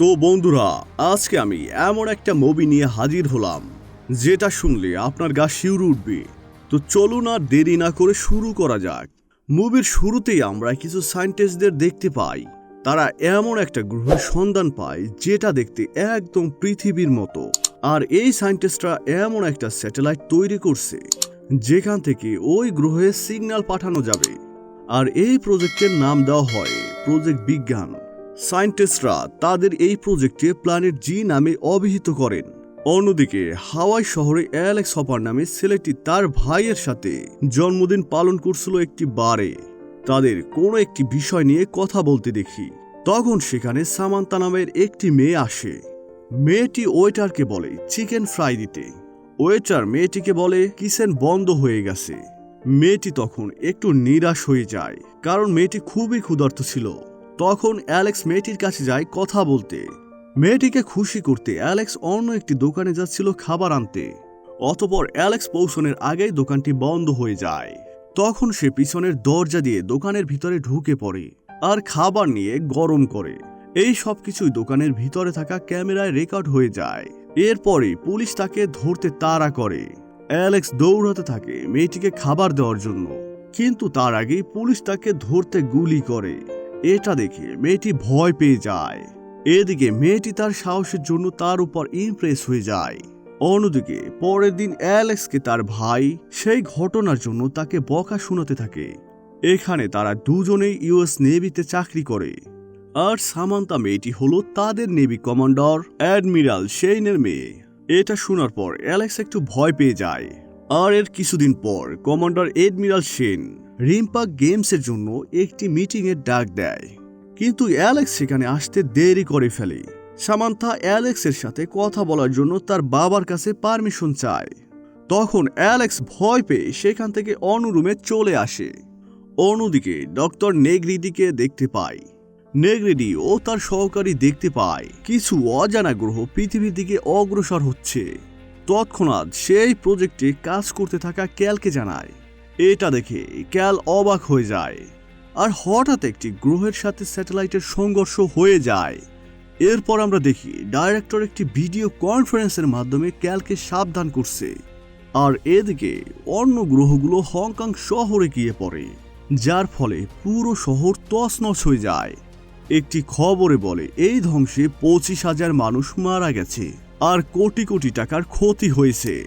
তো বন্ধুরা, আজকে আমি এমন একটা মুভি নিয়ে হাজির হলাম, যেটা শুনলে আপনার গা শিউর উঠবে। তো চলুন আর দেরি না করে শুরু করা যাক। মুভির শুরুতেই আমরা কিছু সায়েন্টিস্টদের দেখতে পাই। তারা এমন একটা গ্রহের সন্ধান পায়, যেটা দেখতে একদম পৃথিবীর মতো। আর এই সায়েন্টিস্টরা এমন একটা স্যাটেলাইট তৈরি করছে, যেখান থেকে ওই গ্রহে সিগন্যাল পাঠানো যাবে। আর এই প্রজেক্টের নাম দেওয়া হয় প্রজেক্ট বিজ্ঞান। সায়েন্টিস্টরা তাদের এই প্রজেক্টে প্ল্যানেট জি নামে অভিহিত করেন। অন্যদিকে, হাওয়াই শহরে অ্যালেক্স হপার নামে ছেলেটি তার ভাইয়ের সাথে জন্মদিন পালন করছিল একটি বারে। তাদের কোনো একটি বিষয় নিয়ে কথা বলতে দেখি। তখন সেখানে সামান্তা নামের একটি মেয়ে আসে। মেয়েটি ওয়েটারকে বলে, চিকেন ফ্রাই দিতে। ওয়েটার মেয়েটিকে বলে, কিচেন বন্ধ হয়ে গেছে। মেয়েটি তখন একটু নিরাশ হয়ে যায়, কারণ মেয়েটি খুবই ক্ষুধার্ত ছিল। তখন অ্যালেক্স মেয়েটির কাছে যায় কথা বলতে। মেয়েটিকে খুশি করতে অ্যালেক্স অন্য একটি দোকানে যাচ্ছিল খাবার আনতে। অতপর অ্যালেক্স পৌঁছনের আগেই দোকানটি বন্ধ হয়ে যায়। তখন সে পিছনের দরজা দিয়ে দোকানের ভিতরে ঢুকে পড়ে আর খাবার নিয়ে গরম করে। এই সব কিছুই দোকানের ভিতরে থাকা ক্যামেরায় রেকর্ড হয়ে যায়। এরপরে পুলিশ তাকে ধরতে তাড়া করে। অ্যালেক্স দৌড়াতে থাকে মেয়েটিকে খাবার দেওয়ার জন্য। কিন্তু তার আগেই পুলিশ তাকে ধরতে গুলি করে। এটা দেখে মেয়েটি ভয় পেয়ে যায়। এদিকে মেয়েটি তার সাহসের জন্য তার উপর ইমপ্রেস হয়ে যায়। অন্যদিকে পরের দিন অ্যালেক্সকে তার ভাই সেই ঘটনার জন্য তাকে বকা শোনাতে থাকে। এখানে তারা দুজনেই ইউএস নেভিতে চাকরি করে। আর সামান্তা মেয়েটি হলো তাদের নেভি কমান্ডার অ্যাডমিরাল সেইনের মেয়ে। এটা শোনার পর অ্যালেক্স একটু ভয় পেয়ে যায়। আর এর কিছুদিন পর কমান্ডার এডমিরাল সেন রিম্পাক গেমসের জন্য একটি মিটিংয়ের ডাক দেয়। কিন্তু অ্যালেক্স সেখানে আসতে দেরি করে ফেলে। সামান্থা অ্যালেক্সের সাথে কথা বলার জন্য তার বাবার কাছে পারমিশন চায়। তখন অ্যালেক্স ভয় পেয়ে সেখান থেকে অনুরুমে চলে আসে। অন্যদিকে ডক্টর নেগ্রিডিকে দেখতে পায়। নেগ্রিডি ও তার সহকারী দেখতে পায়। কিছু অজানা গ্রহ পৃথিবীর দিকে অগ্রসর হচ্ছে। তৎক্ষণাৎ সেই প্রজেক্টে কাজ করতে থাকা ক্যালকে জানায়। এটা দেখে ক্যাল অবাক হয়ে যায়। আর হঠাৎ একটি গ্রহের সাথে স্যাটেলাইটের সংঘর্ষ হয়ে যায়। এরপর আমরা দেখি ডাইরেক্টর একটি ভিডিও কনফারেন্সের মাধ্যমে ক্যালকে সাবধান করছে। আর এদিকে অন্য গ্রহগুলো হংকং শহরে গিয়ে পড়ে, যার ফলে পুরো শহর তছনছ হয়ে যায়। একটি খবরে বলে, এই ধ্বংসে পঁচিশ হাজার মানুষ মারা গেছে আর কোটি কোটি টাকার ক্ষতি হয়েছে।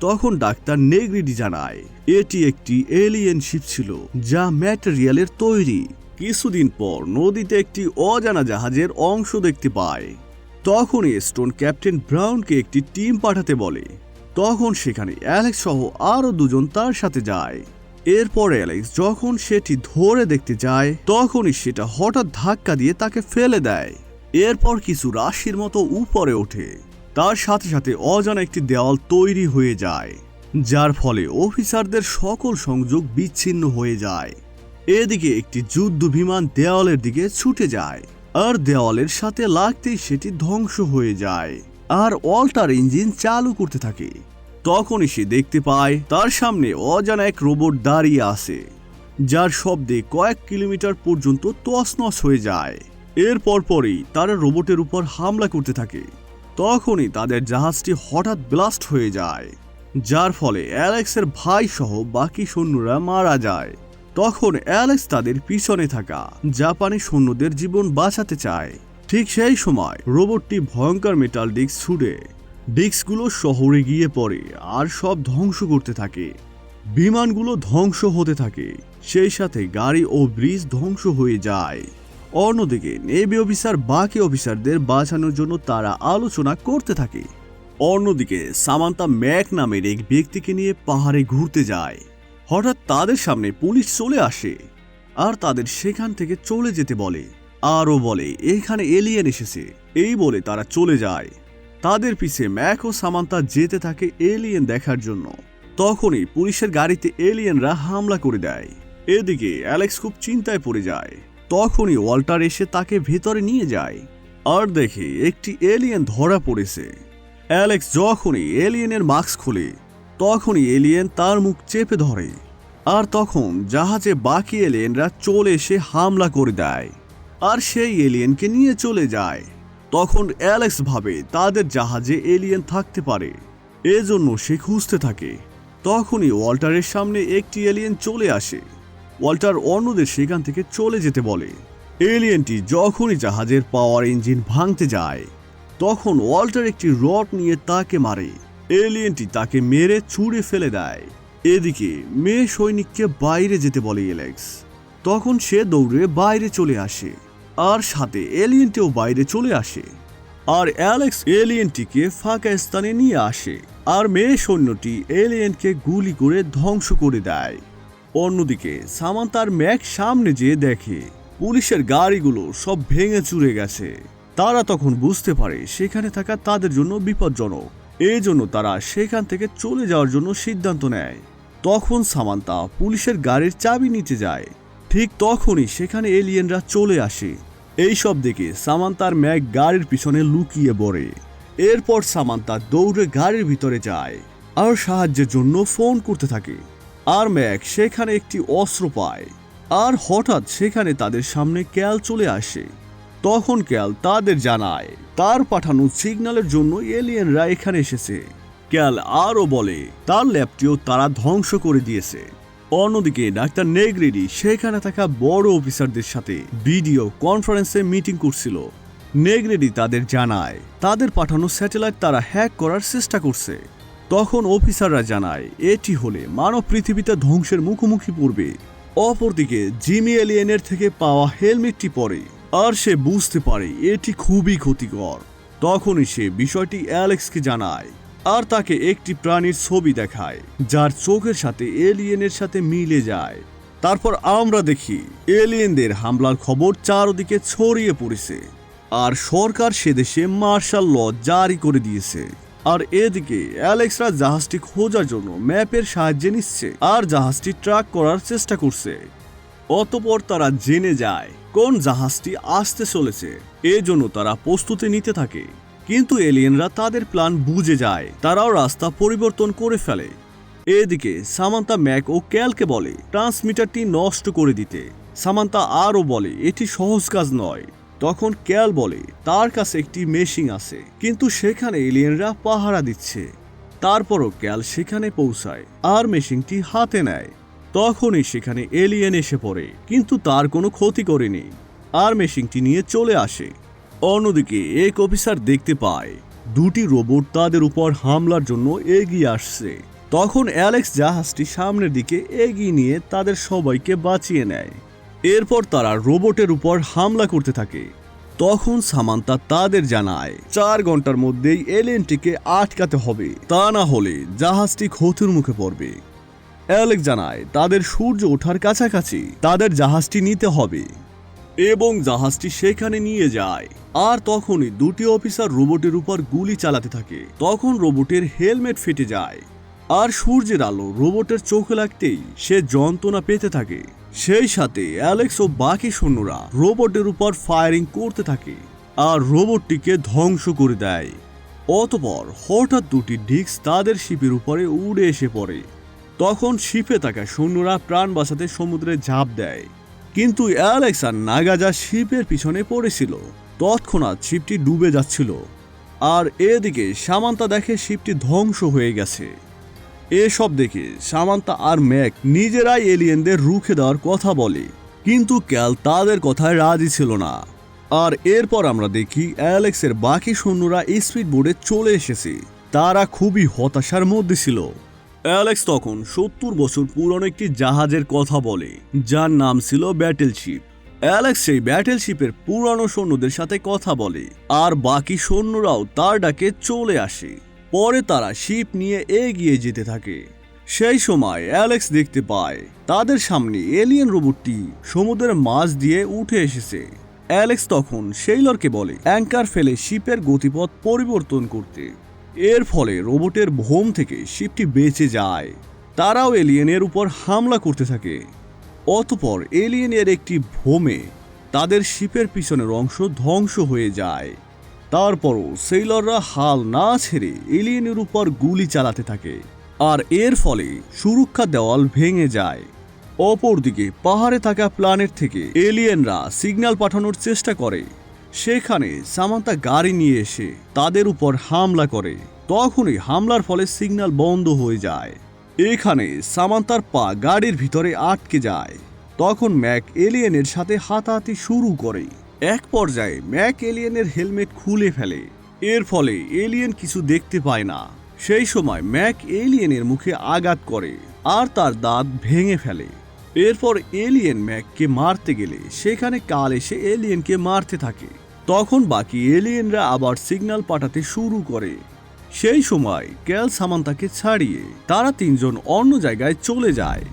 তখন ডাক্তার নেগ্রিডি জানায় এটি একটি এলিয়েন শিপ ছিল যা ম্যাটেরিয়ালের তৈরি। কিছুদিন পর নদীতে একটি অজানা জাহাজের অংশ দেখতে পায়। তখনই স্টোন ক্যাপ্টেন ব্রাউনকে একটি টিম পাঠাতে বলে। তখন সেখানে অ্যালেক্স সহ আরও দুজন তার সাথে যায়। এরপর অ্যালেক্স যখন সেটি ধরে দেখতে যায়, তখনই সেটা হঠাৎ ধাক্কা দিয়ে তাকে ফেলে দেয়। এরপর কিছু রাশির মতো উপরে ওঠে। তার সাথে সাথে অজানা একটি দেওয়াল তৈরি হয়ে যায়। যার ফলে অফিসারদের সকল সংযোগ বিচ্ছিন্ন হয়ে যায়। এদিকে একটি যুদ্ধ বিমান দেওয়ালের দিকে ছুটে যায়, আর দেওয়ালের সাথে লাগতেই সেটি ধ্বংস হয়ে যায়, আর অল্টার ইঞ্জিন চালু করতে থাকে। তখনই সে দেখতে পায়, তার সামনে অজানা এক রোবট দাঁড়িয়ে আছে, যার শব্দে কয়েক কিলোমিটার পর্যন্ত তছনছ হয়ে যায়। এর পরপরই তারা রোবটের উপর হামলা করতে থাকে। তখনই তাদের জাহাজটি হঠাৎ ব্লাস্ট হয়ে যায়। যার ফলে অ্যালেক্সের ভাই সহ বাকি সৈন্যরা মারা যায়। তখন অ্যালেক্স তাদের পিছনে থাকা জাপানি সৈন্যদের জীবন বাঁচাতে চায়। ঠিক সেই সময় রোবটটি ভয়ঙ্কর মেটাল ডিস্ক ছুড়ে ডিস্কগুলো শহরে গিয়ে পড়ে আর সব ধ্বংস করতে থাকে। বিমানগুলো ধ্বংস হতে থাকে। সেই সাথে গাড়ি ও ব্রিজ ধ্বংস হয়ে যায়। অন্যদিকে নেভি অফিসার বাকি অফিসারদের বাঁচানোর জন্য তারা আলোচনা করতে থাকে। অন্যদিকে, সামান্তা ম্যাক নামের এক ব্যক্তিকে নিয়ে পাহাড়ে ঘুরতে যায়। হঠাৎ তাদের সামনে পুলিশ চলে আসে আর তাদের সেখান থেকে চলে যেতে বলে, আরও বলে, এখানে এলিয়েন এসেছে। এই বলে তারা চলে যায়। তাদের পিছে ম্যাক ও সামান্তা যেতে থাকে এলিয়েন দেখার জন্য। তখনই পুলিশের গাড়িতে এলিয়েনরা হামলা করে দেয়। এদিকে অ্যালেক্স খুব চিন্তায় পড়ে যায়। তখনই ওয়াল্টার এসে তাকে ভেতরে নিয়ে যায়। আর দেখে একটি এলিয়েন ধরা পড়েছে। অ্যালেক্স যখনই এলিয়েনের মাস্ক খুলে, তখনই এলিয়েন তার মুখ চেপে ধরে আর তখন জাহাজে বাকি এলিয়েনরা চলে এসে হামলা করে দেয় আর সেই এলিয়েনকে নিয়ে চলে যায়। তখন অ্যালেক্স ভাবে তাদের জাহাজে এলিয়েন থাকতে পারে, এজন্য সে খুঁজতে থাকে। তখনই ওয়াল্টারের সামনে একটি এলিয়েন চলে আসে। ওয়াল্টার অন্যদের সেখান থেকে চলে যেতে বলে। এলিয়েনটি যখনই জাহাজের পাওয়ার ইঞ্জিন ভাঙতে যায় তখন ওয়াল্টার একটি রড নিয়ে তাকে মারে। এলিয়েনটি তাকে মেরে ছুঁড়ে ফেলে দেয়। এদিকে মেয়ে সৈনিককে বাইরে যেতে বলে এলেক্স। তখন সে দৌড়ে বাইরে চলে আসে। আর সাথে এলিয়েনটিও বাইরে চলে আসে। আর অ্যালেক্স এলিয়েনটিকে ফাঁকা স্থানে নিয়ে আসে। আর মেয়ে সৈন্যটি এলিয়েনকে গুলি করে ধ্বংস করে দেয়। অন্যদিকে সামান্তার ম্যাক সামনে যেয়ে দেখে, পুলিশের গাড়িগুলো সব ভেঙে চুরে গেছে। তারা তখন বুঝতে পারে সেখানে থাকা তাদের জন্য বিপজ্জনক। এই জন্য তারা সেখান থেকে চলে যাওয়ার জন্য সিদ্ধান্ত নেয়। তখন সামান্তা পুলিশের গাড়ির চাবি নিতে যায়। ঠিক তখনই সেখানে এলিয়েনরা চলে আসে। এই সব দেখে সামান্তার ম্যাক গাড়ির পিছনে লুকিয়ে পড়ে। এরপর সামান্তা দৌড়ে গাড়ির ভিতরে যায় আর সাহায্যের জন্য ফোন করতে থাকে। আর ম্যাক সেখানে একটি অস্ত্র পায়। আর হঠাৎ সেখানে তাদের সামনে ক্যাল চলে আসে। তখন ক্যাল তাদের জানায়, তার পাঠানো সিগন্যালের জন্য এলিয়েনরা এখানে এসেছে। ক্যাল আরও বলে, তার ল্যাবটিও তারা ধ্বংস করে দিয়েছে। অন্যদিকে ডাক্তার নেগরেডি সেখানে থাকা বড় অফিসারদের সাথে ভিডিও কনফারেন্সে মিটিং করছিল। নেগরেডি তাদের জানায়, তাদের পাঠানো স্যাটেলাইট তারা হ্যাক করার চেষ্টা করছে। তখন অফিসাররা জানায়, এটি হলে মানব পৃথিবীতে ধ্বংসের মুখোমুখি পড়বে। অপরদিকে জিমি এলিয়েনের থেকে পাওয়া হেলমেটটি পরে। আর সে বুঝতে পারে এটি খুবই ক্ষতিকর। তখনই সে বিষয়টি অ্যালেক্সকে জানায় আর তাকে একটি প্রাণীর ছবি দেখায়, যার চোখের সাথে এলিয়েনের সাথে মিলে যায়। তারপর আমরা দেখি, এলিয়েনদের হামলার খবর চারদিকে ছড়িয়ে পড়েছে আর সরকার সে দেশে মার্শাল ল জারি করে দিয়েছে। আর এদিকে অ্যালেক্সরা জাহাজটি খোঁজার জন্য ম্যাপের সাহায্যে নিচ্ছে আর জাহাজটি ট্র্যাক করার চেষ্টা করছে। অতপর তারা জেনে যায় কোন জাহাজটি আসতে চলেছে। এজন্য তারা প্রস্তুতি নিতে থাকে। কিন্তু এলিয়েনরা তাদের প্ল্যান বুঝে যায়। তারাও রাস্তা পরিবর্তন করে ফেলে। এদিকে সামান্তা ম্যাক ও ক্যালকে বলে, ট্রান্সমিটারটি নষ্ট করে দিতে। সামান্তা আরও বলে, এটি সহজ কাজ নয়। তখন ক্যাল বলে, তার কাছে একটি মেশিন আছে, কিন্তু সেখানে এলিয়েনরা পাহারা দিচ্ছে। তারপরও ক্যাল সেখানে পৌঁছায় আর মেশিনটি হাতে নেয়। তখনই সেখানে এলিয়েন এসে পড়ে, কিন্তু তার কোনো ক্ষতি করেনি। আর মেশিনটি নিয়ে চলে আসে। অন্যদিকে এক অফিসার দেখতে পায়, দুটি রোবট তাদের উপর হামলার জন্য এগিয়ে আসছে। তখন অ্যালেক্স জাহাজটি সামনের দিকে এগিয়ে নিয়ে তাদের সবাইকে বাঁচিয়ে নেয়। এরপর তারা রোবটের উপর হামলা করতে থাকে। তখন সামান্তা তাদের জানায়, চার ঘণ্টার মধ্যেই এলিয়েনটিকে আটকাতে হবে। তা না হলে জাহাজটি ক্ষতির মুখে পড়বে। অ্যালেক জানায়, তাদের সূর্য ওঠার কাছাকাছি, তাদের জাহাজটি নিতে হবে। এবং জাহাজটি সেখানে নিয়ে যায়। আর তখনই দুটি অফিসার রোবটের উপর গুলি চালাতে থাকে। তখন রোবটের হেলমেট ফেটে যায়। আর সূর্যের আলো রোবটের চোখে লাগতেই সে যন্ত্রণা পেতে থাকে। সেই সাথে অ্যালেক্স ও বাকি সৈন্যরা রোবটের উপর ফায়ারিং করতে থাকে। আর রোবটটিকে ধ্বংস করে দেয়। অতপর হঠাৎ দুটি ডিস্ক তাদের শিপের উপরে উড়ে এসে পড়ে। তখন শিপে থাকা সৈন্যরা প্রাণ বাঁচাতে সমুদ্রে ঝাঁপ দেয়। কিন্তু অ্যালেক্স আর নাগাজা শিপের পিছনে পড়েছিল। তৎক্ষণাৎ শিপটি ডুবে যাচ্ছিল। আর এদিকে সামান্তা দেখে শিপটি ধ্বংস হয়ে গেছে। এসব দেখে সামান্তা আর ম্যাক নিজেরাই এলিয়েনদের রুখে দেওয়ার কথা বলে। কিন্তু ক্যাল তাদের কথায় রাজি ছিল না। আর এরপর আমরা দেখি অ্যালেক্সের বাকি সৈন্যরা স্পিড বোর্ডে চলে এসেছে। তারা খুবই হতাশার মধ্যে ছিল। অ্যালেক্স তখন সত্তর বছর পুরনো একটি জাহাজের কথা বলে, যার নাম ছিল ব্যাটেল শিপ অ্যালেক্স সেই ব্যাটেল শিপের পুরানো সৈন্যদের সাথে কথা বলে, আর বাকি সৈন্যরাও তার ডাকে চলে আসে। পরে তারা শিপ নিয়ে এগিয়ে যেতে থাকে। সেই সময় অ্যালেক্স দেখতে পায়, তাদের সামনে এলিয়েন রোবটটি সমুদ্রের মাছ দিয়ে উঠে এসেছে। অ্যালেক্স তখন সেইলরকে বলে, অ্যাঙ্কার ফেলে শিপের গতিপথ পরিবর্তন করতে। এর ফলে রোবটের ভোম থেকে শিপটি বেঁচে যায়। তারাও এলিয়েনের উপর হামলা করতে থাকে। অতপর এলিয়েনের একটি ভোমে তাদের শিপের পিছনের অংশ ধ্বংস হয়ে যায়। তারপরও সেইলররা হাল না ছেড়ে এলিয়েনের উপর গুলি চালাতে থাকে। আর এর ফলে সুরক্ষা দেওয়াল ভেঙে যায়। অপরদিকে পাহাড়ে থাকা প্ল্যানেট থেকে এলিয়েনরা সিগন্যাল পাঠানোর চেষ্টা করে। সেখানে সামান্তা গাড়ি নিয়ে এসে তাদের উপর হামলা করে। তখনই হামলার ফলে সিগন্যাল বন্ধ হয়ে যায়। এখানে সামান্তার পা গাড়ির ভিতরে আটকে যায়। তখন ম্যাক এলিয়েনের সাথে হাতাহাতি শুরু করে। এক পর্যায়ে ম্যাক এলিয়েনের হেলমেট খুলে ফেলে। এর ফলে এলিয়েন কিছু দেখতে পায় না। সেই সময় ম্যাক এলিয়েনের মুখে আঘাত করে আর তার দাঁত ভেঙে ফেলে। এরপর এলিয়েন ম্যাককে মারতে গেলে সেখানে কাল এসে এলিয়েনকে মারতে থাকে। তখন বাকি এলিয়েনরা আবার সিগন্যাল পাঠাতে শুরু করে। সেই সময় ক্যাল সামান্তাকে ছাড়িয়ে তারা তিনজন অন্য জায়গায় চলে যায়।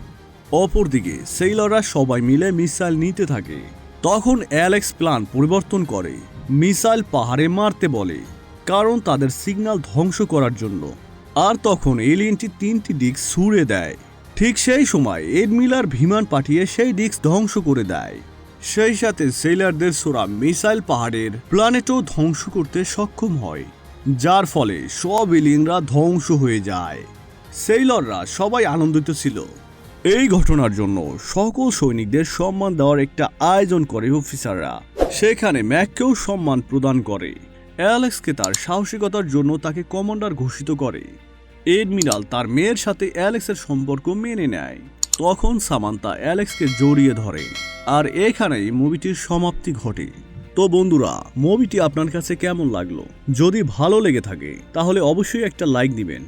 অপরদিকে সেইলররা সবাই মিলে মিসাইল নিতে থাকে। তখন অ্যালেক্স প্ল্যান পরিবর্তন করে। মিসাইল পাহাড়ে মারতে বলে, কারণ তাদের সিগন্যাল ধ্বংস করার জন্য। আর তখন এলিয়েনটি তিনটি ডিস্ক ছুড়ে দেয়। ঠিক সেই সময় এড মিলার বিমান পাঠিয়ে সেই ডিস্ক ধ্বংস করে দেয়। সেই সাথে সেলারদের সোরা মিসাইল পাহাড়ের প্ল্যানেটও ধ্বংস করতে সক্ষম হয়, যার ফলে সব এলিয়েনরা ধ্বংস হয়ে যায়। সেইলররা সবাই আনন্দিত ছিল। এই ঘটনার জন্য সকল সৈনিকদের সম্মান দেওয়ার একটা আয়োজন করে অফিসাররা সেখানে ম্যাককেও সম্মান প্রদান করে। অ্যালেক্সকে তার সাহসিকতার জন্য তাকে কমান্ডার ঘোষিত করে। এডমিরাল তার মেয়ের সাথে অ্যালেক্সের সম্পর্ক মেনে নেয়। তখন সামান্তা অ্যালেক্সকে জড়িয়ে ধরে। আর এখানেই মুভিটির সমাপ্তি ঘটে। তো বন্ধুরা, মুভিটি আপনার কাছে কেমন লাগল? যদি ভালো লেগে থাকে, তাহলে অবশ্যই একটা লাইক দিবেন।